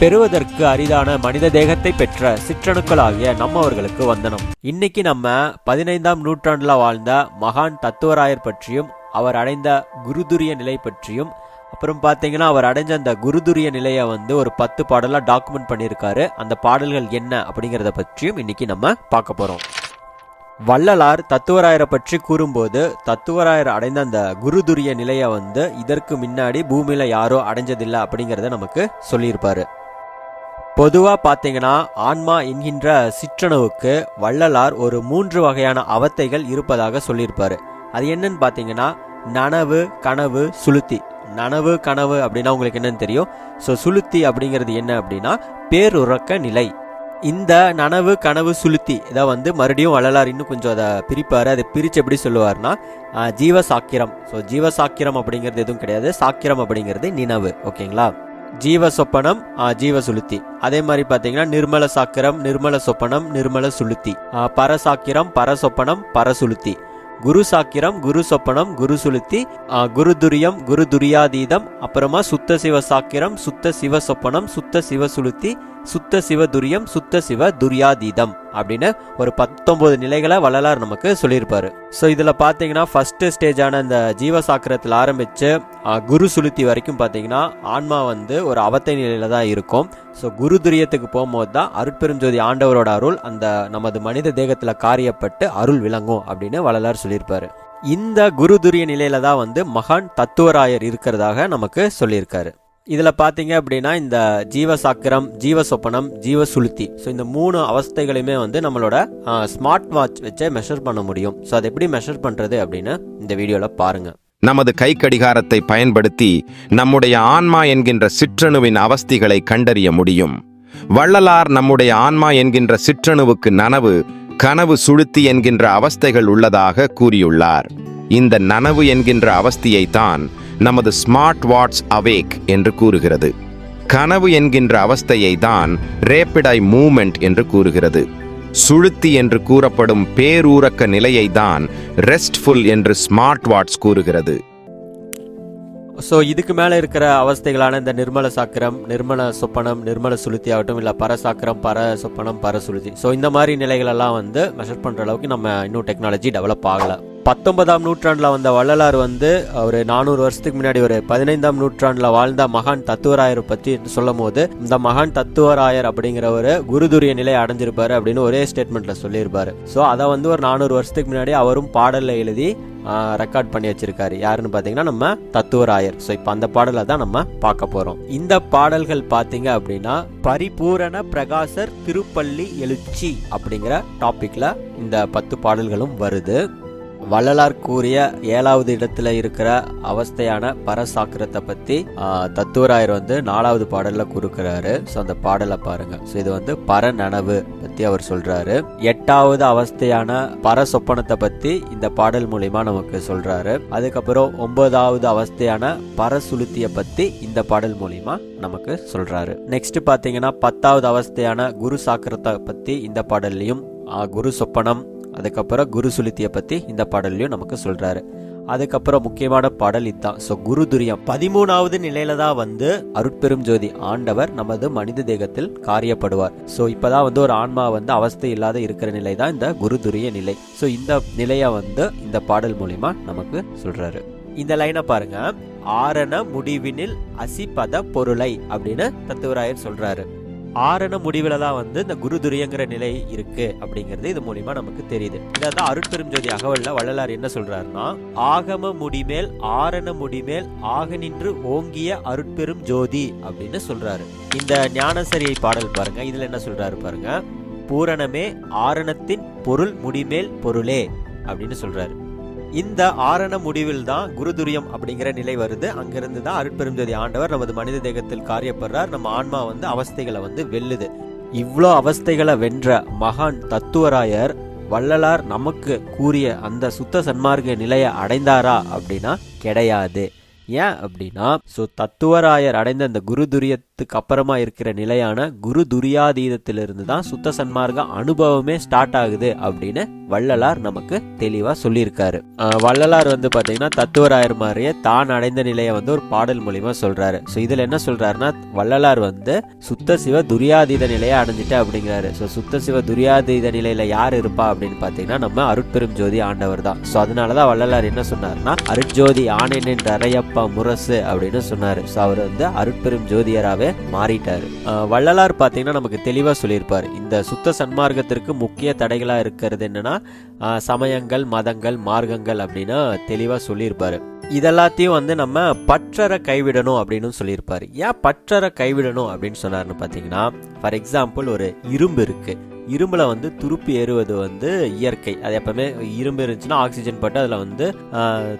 பெறுவதற்கு அரிதான மனித தேகத்தை பெற்ற சிற்றணுக்களாகிய நம்மவர்களுக்கு வந்தனம். இன்னைக்கு நம்ம பதினைந்தாம் நூற்றாண்டுல வாழ்ந்த மகான் தத்துவராயர் பற்றியும் அவர் அடைந்த குருதுரிய நிலை பற்றியும் அப்புறம் பார்த்தீங்கன்னா அவர் அடைஞ்ச அந்த குருதுரிய நிலையை வந்து ஒரு பத்து பாடலாக டாக்குமெண்ட் பண்ணியிருக்காரு. அந்த பாடல்கள் என்ன அப்படிங்கிறத பற்றியும் இன்னைக்கு நம்ம பார்க்க போகிறோம் வள்ளலார் தத்துவராயரை பற்றி கூறும்போது தத்துவராயர் அடைந்த அந்த குருதுரிய நிலையை வந்து இதற்கு முன்னாடி பூமியில யாரோ அடைஞ்சதில்லை அப்படிங்கிறத நமக்கு சொல்லியிருப்பாரு. பொதுவா பார்த்தீங்கன்னா ஆன்மா என்கின்ற சிற்றணுவுக்கு வள்ளலார் ஒரு மூன்று வகையான அவத்தைகள் இருப்பதாக சொல்லியிருப்பாரு. அது என்னன்னு பார்த்தீங்கன்னா நனவு கனவு சுளுத்தி. நனவு கனவு அப்படின்னா உங்களுக்கு என்னன்னு தெரியும். ஸோ சுளுத்தி அப்படிங்கிறது என்ன அப்படின்னா பேருறக்க நிலை. இந்த நனவு கனவு சுளுத்தி இதை வந்து மறுபடியும் வள்ளலார் இன்னும் கொஞ்சம் அதை பிரிப்பார். அதை பிரித்து எப்படி சொல்லுவார்னா ஜீவ ஜீவசாக்கிரம். ஸோ ஜீவசாக்கிரம் அப்படிங்கிறது எதுவும் கிடையாது. சாக்கிரம் அப்படிங்கிறது நினவு. ஓகேங்களா? ஜீவ சொப்பனம் ஆஹ், ஜீவ சுளுத்தி அதே மாதிரி பார்த்தீங்கன்னா நிர்மல சாக்கிரம் நிர்மல சொப்பனம் நிர்மல சுளுத்தி. ஆஹ், பரசாக்கிரம் பரசொப்பனம் பரசுளுத்தி. குரு சாக்கிரம் குரு சொப்பனம் குரு சுளுத்தி. ஆஹ், குரு துரியம் குரு துரியாதீதம். அப்புறமா சுத்த சிவ சாக்கிரம் சுத்த சிவ சொப்பனம் சுத்த சிவ சுளுத்தி. சுத்த சிவ துரியம் சுத்த சிவ துரியாதீதம் அப்படின்னு ஒரு பத்தொன்பது நிலைகளை வள்ளலார் நமக்கு சொல்லியிருப்பாரு. ஸோ இதில் பார்த்தீங்கன்னா ஃபர்ஸ்ட் ஸ்டேஜான இந்த ஜீவசாக்கிரத்தில் ஆரம்பித்து குரு சுளுத்தி வரைக்கும் பார்த்தீங்கன்னா ஆன்மா வந்து ஒரு அவத்தை நிலையில தான் இருக்கும். ஸோ குரு துரியத்துக்கு போகும்போது தான் அருட்பெருஞ்சோதி ஆண்டவரோட அருள் அந்த நமது மனித தேகத்தில் காரியப்பட்டு அருள் விளங்கும் அப்படின்னு வள்ளலார் சொல்லியிருப்பாரு. இந்த குரு துரிய நிலையில தான் வந்து மகான் தத்துவராயர் இருக்கிறதாக நமக்கு சொல்லியிருக்காரு. இதில் பார்த்தீங்க அப்படின்னா இந்த ஜீவசாக்கிரம் ஜீவசொப்பனம் ஜீவ சுளுத்தி ஸோ இந்த மூணு அவஸ்தைகளையுமே வந்து நம்மளோட ஸ்மார்ட் வாட்ச் வச்சே மெஷர் பண்ண முடியும். ஸோ அதை எப்படி மெஷர் பண்ணுறது அப்படின்னு இந்த வீடியோவில் பாருங்கள் நமது கைக்கடிகாரத்தை பயன்படுத்தி நம்முடைய ஆன்மா என்கின்ற சிற்றணுவின் அவஸ்திகளை கண்டறிய முடியும். வள்ளலார் நம்முடைய ஆன்மா என்கின்ற சிற்றணுவுக்கு நனவு கனவு சுளுத்தி என்கின்ற அவஸ்தைகள் உள்ளதாக கூறியுள்ளார். இந்த நனவு என்கின்ற அவஸ்தியை தான் நமது ஸ்மார்ட் வாட்ச் அவேக் என்று கூறுகிறது. கனவு என்கின்ற அவஸ்தையை தான் ரேப்பிட் ஐ மூமெண்ட் என்று கூறுகிறது. சுழுத்தி என்று கூறப்படும் பேரூரக்க நிலையை தான் ரெஸ்ட்ஃபுல் என்று ஸ்மார்ட் வாட்ச் கூறுகிறது. ஸோ இதுக்கு மேலே இருக்கிற அவஸ்தைகளான இந்த நிர்மல சாக்கிரம் நிர்மல சொப்பனம் நிர்மல சுளுத்தி ஆகட்டும் இல்லை பர சாக்கிரம் பர சொப்பனம் பர சுளுத்தி. ஸோ இந்த மாதிரி நிலைகளெல்லாம் வந்து மெஷர் பண்ணுற அளவுக்கு நம்ம இன்னும் டெக்னாலஜி டெவலப் ஆகலை. பத்தொன்பதாம் நூற்றாண்டில் வந்த வள்ளலார் வந்து ஒரு நானூறு வருஷத்துக்கு முன்னாடி ஒரு பதினைந்தாம் நூற்றாண்டில் வாழ்ந்த மகான் தத்துவராயர் பற்றி சொல்லும் போது இந்த மகான் தத்துவராயர் அப்படிங்கிறவர் குருதுரிய நிலை அடைஞ்சிருப்பாரு அப்படின்னு ஒரே ஸ்டேட்மெண்ட்ல சொல்லியிருப்பாரு. ஸோ அதை வந்து ஒரு நானூறு வருஷத்துக்கு முன்னாடி அவரும் பாடலில் எழுதி ரெக்கார்ட் பண்ணி வச்சிருக்காரு. யாருன்னு பார்த்தீங்கன்னா நம்ம தத்துவராயர். ஸோ இப்போ அந்த பாடலை தான் நம்ம பார்க்க போகிறோம் இந்த பாடல்கள் பார்த்தீங்க அப்படின்னா பரிபூரண பிரகாசர் திருப்பள்ளி எழுச்சி அப்படிங்கிற டாப்பிக்கில் இந்த பத்து பாடல்களும் வருது. வள்ளலார் கூறிய ஏழாவது இடத்துல இருக்கிற அவஸ்தையான பரசாக்கிரத்தை பத்தி தத்துவராயர் வந்து நாலாவது பாடல்ல கொடுக்கிறாரு ஸோ அந்த பாடலை பாருங்க. ஸோ இது வந்து பர நனவு பத்தி அவர் சொல்றாரு. எட்டாவது அவஸ்தையான பர சொப்பனத்தை பத்தி இந்த பாடல் மூலியமா நமக்கு சொல்றாரு. அதுக்கப்புறம் ஒன்பதாவது அவஸ்தையான பர சுளுத்திய பத்தி இந்த பாடல் மூலியமா நமக்கு சொல்றாரு. நெக்ஸ்ட் பாத்தீங்கன்னா பத்தாவது அவஸ்தையான குரு சாக்கிரத்தை பத்தி இந்த பாடல்லையும் குரு சொப்பனம் அதுக்கப்புறம் குரு சுளுத்திய பத்தி இந்த பாடல்லையும் நமக்கு சொல்றாரு. அதுக்கப்புறம் முக்கியமான பாடல் இதுதான் ஸோ குரு துரியம் பதிமூணாவது நிலையில தான் வந்து அருட்பெரும் ஜோதி ஆண்டவர் நமது மனித தேகத்தில் காரியப்படுவார். ஸோ இப்பதான் வந்து ஒரு ஆன்மா வந்து அவஸ்தை இல்லாத இருக்கிற நிலை தான் இந்த குரு துரிய நிலை. ஸோ இந்த நிலையை வந்து இந்த பாடல் மூலியமா நமக்கு சொல்றாரு. இந்த லைனை பாருங்க. ஆரண முடிவினில் அசிபத பொருளை அப்படின்னு தத்துவராயர் சொல்றாரு. ஆரண முடிவில் தான் வந்து இந்த குரு துரியங்கிற நிலை இருக்கு அப்படிங்கிறது இது மூலியமா நமக்கு தெரியுது. இதான் அருட்பெரும் ஜோதி அகவல்ல வள்ளலார் என்ன சொல்றாருன்னா ஆகம முடிமேல் ஆரண முடிமேல் ஆக நின்று ஓங்கிய அருட்பெரும் ஜோதி அப்படின்னு சொல்றாரு. இந்த ஞானசரியை பாடல் பாருங்க. இதுல என்ன சொல்றாரு பாருங்க பூரணமே ஆரணத்தின் பொருள் முடிமேல் பொருளே அப்படின்னு சொல்றாரு. இந்த ஆரண முடிவில் தான் குருதுரியம் அப்படிங்கிற நிலை வருது. அங்கிருந்து தான் அருட்பெருஞ்சோதி ஆண்டவர் நமது மனித தேகத்தில் காரியப்படுறார். நம்ம ஆன்மா வந்து அவஸ்தைகளை வந்து வெல்லுது. இவ்வளோ அவஸ்தைகளை வென்ற மகான் தத்துவராயர் வள்ளலார் நமக்கு கூறிய அந்த சுத்த சன்மார்க்க நிலையை அடைந்தாரா அப்படின்னா கிடையாது. ஏன் அப்படின்னா ஸோ தத்துவராயர் அடைந்த அந்த குரு சன்மார்க்கத்துக்கு அப்புறமா இருக்கிற நிலையான குரு துரியாதீதத்திலிருந்து தான் சுத்த சன்மார்க்க அனுபவமே ஸ்டார்ட் ஆகுது அப்படின்னு வள்ளலார் நமக்கு தெளிவா சொல்லியிருக்காரு. வள்ளலார் வந்து பாத்தீங்கன்னா தத்துவராயர் மாதிரியே தான் அடைந்த நிலையை வந்து ஒரு பாடல் மூலியமா சொல்றாரு. ஸோ இதுல என்ன சொல்றாருன்னா வள்ளலார் வந்து சுத்த சிவ துரியாதீத நிலையை அடைஞ்சிட்டு அப்படிங்கிறாரு. ஸோ சுத்த சிவ துரியாதீத நிலையில யார் இருப்பா அப்படின்னு பாத்தீங்கன்னா நம்ம அருட்பெரும் ஜோதி ஆண்டவர் தான். ஸோ அதனாலதான் வள்ளலார் என்ன சொன்னார்னா அருட்ஜோதி ஆணையனின் என்ற அரையப்பா முரசு அப்படின்னு சொன்னாரு. ஸோ அவர் வந்து அருட்பெரும் ஜோதியராகவே மாறிட்டார். வள்ளலார் பார்த்தீங்கன்னா நமக்கு தெளிவாக சொல்லியிருப்பார். இந்த சுத்த சன்மார்க்கத்திற்கு முக்கிய தடைகளாக இருக்கிறது என்னன்னா சமயங்கள் மதங்கள் மார்க்கங்கள் அப்படின்னு தெளிவாக சொல்லியிருப்பாரு. இதெல்லாத்தையும் வந்து நம்ம பற்றற கைவிடணும் அப்படின்னு சொல்லியிருப்பார். ஏன் பற்றற கைவிடணும் அப்படின்னு சொன்னார்னு பார்த்தீங்கன்னா ஃபார் எக்ஸாம்பிள் ஒரு இரும்பு இருக்குது இரும்புல வந்து துருப்பு ஏறுவது வந்து இயற்கை. அது எப்பவுமே இரும்பு இருந்துச்சுன்னா ஆக்சிஜன் பட்டு அதில் வந்து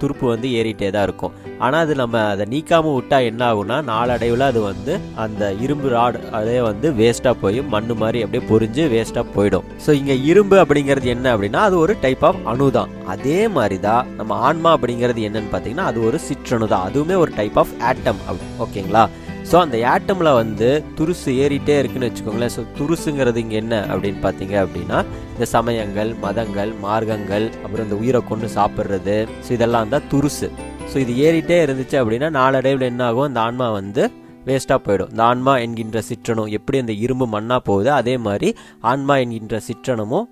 துருப்பு வந்து ஏறிட்டே தான் இருக்கும். ஆனால் அது நம்ம அதை நீக்காம விட்டா என்ன ஆகும்னா நாளடைவில் அது வந்து அந்த இரும்பு ராடு அதே வந்து வேஸ்ட்டாக போய் மண்ணு மாதிரி அப்படியே பொறிஞ்சு வேஸ்ட்டாக போயிடும். ஸோ இங்கே இரும்பு அப்படிங்கிறது என்ன அப்படின்னா அது ஒரு டைப் ஆஃப் அணு தான். அதே மாதிரி தான் நம்ம ஆன்மா அப்படிங்கிறது என்னன்னு பார்த்தீங்கன்னா அது ஒரு சிற்றணு தான். அதுவுமே ஒரு டைப் ஆஃப் ஆட்டம் ஓகேங்களா ஸோ அந்த ஆட்டமில் வந்து துருசு ஏறிட்டே இருக்குன்னு வச்சுக்கோங்களேன். ஸோ துருசுங்கிறது இங்கே என்ன அப்படின்னு பார்த்தீங்க அப்படின்னா இந்த சமயங்கள் மதங்கள் மார்க்கங்கள் அப்புறம் இந்த உயிரை கொண்டு சாப்பிட்றது. ஸோ இதெல்லாம் தான் துருசு. ஸோ இது ஏறிட்டே இருந்துச்சு அப்படின்னா நாளடைவில் என்ன ஆகும்? இந்த ஆன்மா வந்து வேஸ்ட்டாக போயிடும். இந்த ஆன்மா என்கின்ற சிற்றணும் எப்படி அந்த இரும்பு மண்ணாக போகுது அதே மாதிரி ஆன்மா என்கின்ற சிற்றனமும்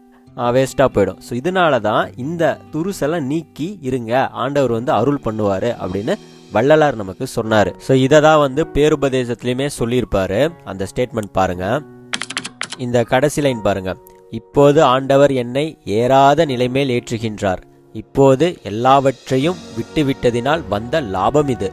வேஸ்ட்டாக போயிடும். ஸோ இதனால தான் இந்த துருசெல்லாம் நீக்கி இருங்க. ஆண்டவர் வந்து அருள் பண்ணுவார் அப்படின்னு வள்ளலார் நமக்கு சொன்னார். ஸோ இதை தான் வந்து பேருபதேசத்துலையுமே சொல்லியிருப்பாரு. அந்த ஸ்டேட்மெண்ட் பாருங்க. இந்த கடைசி லைன் பாருங்க. இப்போது ஆண்டவர் என்னை ஏறாத நிலைமேல் ஏற்றுகின்றார். இப்போது எல்லாவற்றையும் விட்டு விட்டதினால் வந்த லாபம் இது.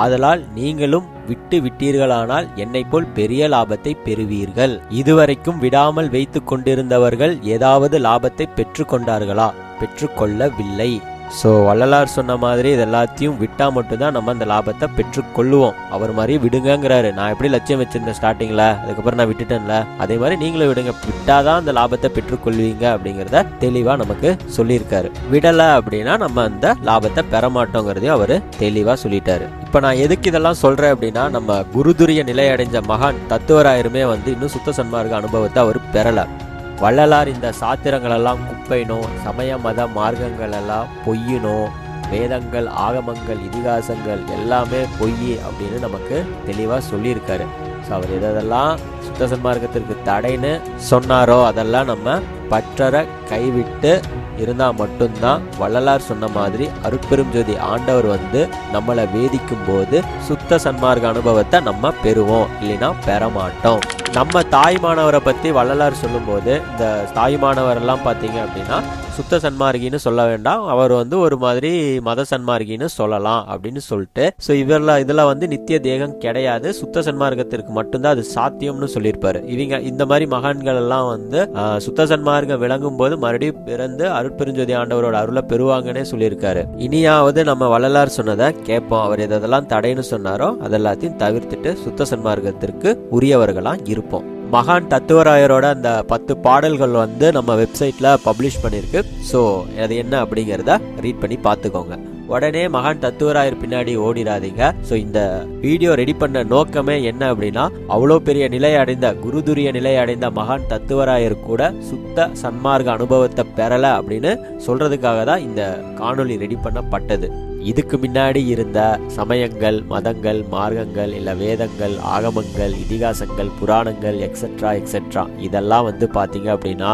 ஆதலால் நீங்களும் விட்டு விட்டீர்களானால் என்னைப் போல் பெரிய லாபத்தை பெறுவீர்கள். இதுவரைக்கும் விடாமல் வைத்துக் கொண்டிருந்தவர்கள் ஏதாவது லாபத்தை பெற்றுக்கொண்டார்களா பெற்றுக்கொள்ளவில்லை. ஸோ வள்ளலார் சொன்ன மாதிரி இது எல்லாத்தையும் விட்டா மட்டும்தான் நம்ம அந்த லாபத்தை பெற்றுக்கொள்ளுவோம். அவர் மாதிரி விடுங்கங்கிறாரு. நான் எப்படி லட்சியம் வச்சிருந்தேன் ஸ்டார்டிங்கில் அதுக்கப்புறம் நான் விட்டுட்டேன்ல? அதே மாதிரி நீங்களும் விடுங்க. விட்டால் தான் அந்த லாபத்தை பெற்றுக்கொள்வீங்க அப்படிங்கிறத தெளிவாக நமக்கு சொல்லியிருக்காரு. விடலை அப்படின்னா நம்ம அந்த லாபத்தை பெற மாட்டோங்கிறதையும் அவர் தெளிவாக சொல்லிட்டாரு. இப்போ நான் எதுக்கு இதெல்லாம் சொல்கிறேன் அப்படின்னா நம்ம குருதுரிய நிலை அடைஞ்ச மகான் தத்துவராயருமே வந்து இன்னும் சுத்த சன்மார்க்க அனுபவத்தை அவர் பெறலை. வள்ளலார் இந்த சாத்திரங்களெல்லாம் குப்பைனோ சமய மத மார்க்கங்களெல்லாம் பொய்யினோ வேதங்கள் ஆகமங்கள் இதிகாசங்கள் எல்லாமே பொய் அப்படின்னு நமக்கு தெளிவாக சொல்லியிருக்காரு. ஸோ அவர் எதெல்லாம் சுத்த சன்மார்க்கத்திற்கு தடைன்னு சொன்னாரோ அதெல்லாம் நம்ம பற்றற கைவிட்டு இருந்தால் மட்டும்தான் வள்ளலார் சொன்ன மாதிரி அருட்பெரும் ஜோதி ஆண்டவர் வந்து நம்மளை வேதிக்கும் போது சுத்த சன்மார்க்க அனுபவத்தை நம்ம பெறுவோம் இல்லைன்னா பெற மாட்டோம் நம்ம தாய்மானவரை பற்றி வள்ளலார் சொல்லும்போது இந்த தாய்மானவர் பார்த்தீங்க அப்படின்னா சுத்த சன்மார்கின்னு சொல்ல வேண்டாம். அவர் வந்து ஒரு மாதிரி மத சன்மார்கின்னு சொல்லலாம் அப்படின்னு சொல்லிட்டு ஸோ இவரில் இதில் வந்து நித்திய தேகம் கிடையாது. சுத்த சன்மார்க்கத்திற்கு மட்டும்தான் அது சாத்தியம்னு சொல்லியிருப்பாரு. இவங்க இந்த மாதிரி மகான்கள் எல்லாம் வந்து சுத்த சன்மார்க்கம் விளங்கும் போது மறுபடியும் பிறந்து அருட்பெருஞ்சோதி ஆண்டவரோட அருளை பெறுவாங்கன்னே சொல்லியிருக்காரு. இனியாவது நம்ம வள்ளலார் சொன்னதை கேட்போம். அவர் எதெல்லாம் தடைன்னு சொன்னாரோ அதெல்லாத்தையும் தவிர்த்துட்டு சுத்த சன்மார்க்கத்திற்கு உரியவர்களா இருப்போம். மகான் தத்துவராயரோட அந்த பத்து பாடல்கள் வந்து நம்ம வெப்சைட்ல பப்ளிஷ் பண்ணியிருக்கு ஸோ அது என்ன அப்படிங்கிறத ரீட் பண்ணி பார்த்துக்கோங்க. உடனே மகான் தத்துவராயர் பின்னாடி ஓடிடாதீங்க ஸோ இந்த வீடியோ ரெடி பண்ண நோக்கமே என்ன அப்படின்னா அவ்வளோ பெரிய நிலை அடைந்த குருதுரிய நிலை அடைந்த மகான் தத்துவராயர் கூட சுத்த சன்மார்க்க அனுபவத்தை பெறல அப்படின்னு சொல்றதுக்காக தான் இந்த காணொளி ரெடி பண்ணப்பட்டது. இதுக்கு முன்னாடி இருந்த சமயங்கள் மதங்கள் மார்க்கங்கள் இல்லை வேதங்கள் ஆகமங்கள் இதிகாசங்கள் புராணங்கள் எக்ஸெட்ரா எக்ஸெட்ரா இதெல்லாம் வந்து பார்த்தீங்க அப்படின்னா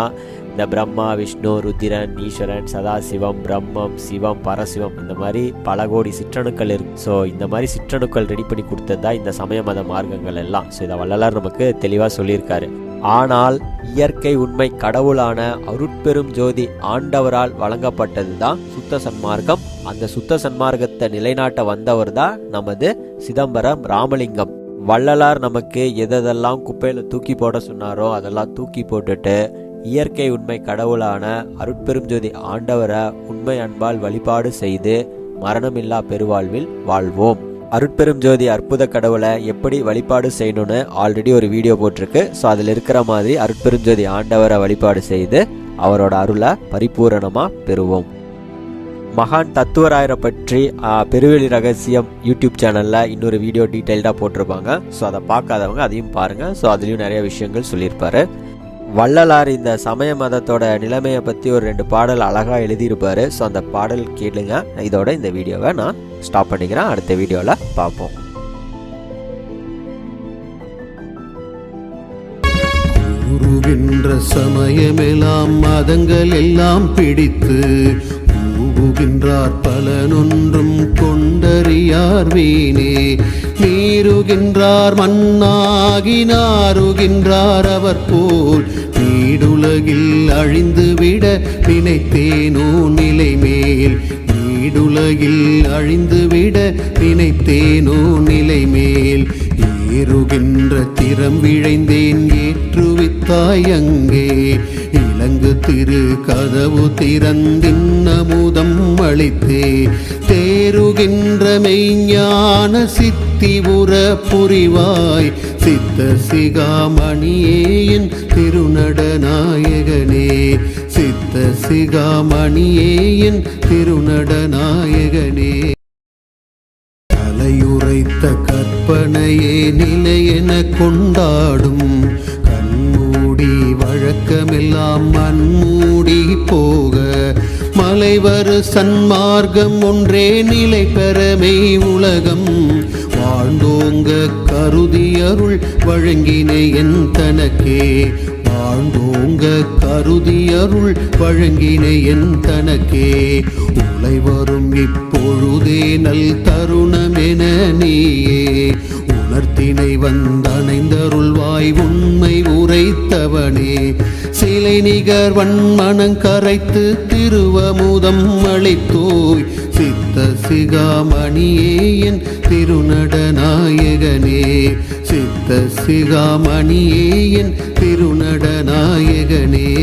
இந்த பிரம்மா விஷ்ணு ருத்திரன் ஈஸ்வரன் சதாசிவம் பிரம்மம் சிவம் பரசிவம் இந்த மாதிரி பல கோடி சிற்றணுக்கள் இருக்கு. ஸோ இந்த மாதிரி சிற்றணுக்கள் ரெடி பண்ணி கொடுத்தது தான் இந்த சமய மத மார்க்கங்கள் எல்லாம். ஸோ இதை வள்ளலார் நமக்கு தெளிவாக சொல்லியிருக்காரு. ஆனால் இயற்கை உண்மை கடவுளான அருட்பெரும் ஜோதி ஆண்டவரால் வழங்கப்பட்டதுதான் சுத்த சன்மார்க்கம். அந்த சுத்த சன்மார்க்கத்தை நிலைநாட்ட வந்தவர் தான் நமது சிதம்பரம் ராமலிங்கம். வள்ளலார் நமக்கு எதெல்லாம் குப்பையில தூக்கி போட சொன்னாரோ அதெல்லாம் தூக்கி போட்டுட்டு இயற்கை உண்மை கடவுளான அருட்பெரும் ஜோதி ஆண்டவரை உண்மை அன்பால் வழிபாடு செய்து மரணமில்லா பெருவாழ்வில் வாழ்வோம். அருட்பெரும் ஜோதி அற்புத கடவுளை எப்படி வழிபாடு செய்யணும்னு ஆல்ரெடி ஒரு வீடியோ போட்டிருக்கு. ஸோ அதில் இருக்கிற மாதிரி அருட்பெரும் ஜோதி ஆண்டவரை வழிபாடு செய்து அவரோட அருளை பரிபூரணமாக பெறுவோம். மகான் தத்துவராயரை பற்றி பெருவெளி ரகசியம் யூடியூப் சேனலில் இன்னொரு வீடியோ டீட்டெயில்டாக போட்டிருப்பாங்க. ஸோ அதை பார்க்காதவங்க அதையும் பாருங்கள் ஸோ அதுலேயும் நிறைய விஷயங்கள் சொல்லியிருப்பாரு. வள்ளலார் இந்த சமய மதத்தோட நிலைமையை பற்றி ஒரு ரெண்டு பாடல் அழகாக எழுதியிருப்பார். ஸோ அந்த பாடல் கேளுங்க. இதோட இந்த வீடியோவை நான் ஸ்டாப் பண்ணிக்கிறேன். அடுத்த வீடியோவில் பார்ப்போம். சமயமெல்லாம் மதங்கள் எல்லாம் பிடித்து ஊகுகின்றார் பலனொன்றும் கொண்டறியார் வீணே. நீருகின்றார் மண்ணாகி நாருகின்றார் அவர் போல் நீடுலகில் அழிந்துவிட நினைத்தேனோ நிலை மேல் நீடுலகில் அழிந்துவிட நினைத்தேனோ நிலை மேல் ஏறுகின்ற திறம் விழைந்தேன் ஏற்றுவித்தாய் அங்கே இலங்கு திரு கதவு திறந்தின் அமுதம் அளித்தே. தேருகின்ற மெய்ஞான சித்தி உற புரிவாய். சித்த சிகாமணியேயின் திருநடநாயகனே. சித்த சிகாமணியேயின் திருநடநாயகனே. தலையுரைத்த கற்பனையே நிலையென கொண்டாடும். கண்மூடி வழக்கமெல்லாம் மண்மூடி போக. மலைவரு சன்மார்க்கம் ஒன்றே நிலை பெறமே உலகம். வாழ்ந்தோங்க கருதி அருள் வழங்கினை என் தனக்கே. வாழ்ந்தோங்க கருதி அருள் வழங்கினை என் தனக்கே. மழை வரும் இப்பொழுதே நல் தருணமென நீயே. உணர்த்தினை வந்தணைந்தருள்வாய் உண்மை உரைத்தவனே. சிலை நிகர் வன்மணம் கரைத்து திருவமுதம் அளித்தோய். சித்த சிகாமணியே என் திருநடநாயகனே. சித்த சிகாமணியே என் திருநடநாயகனே.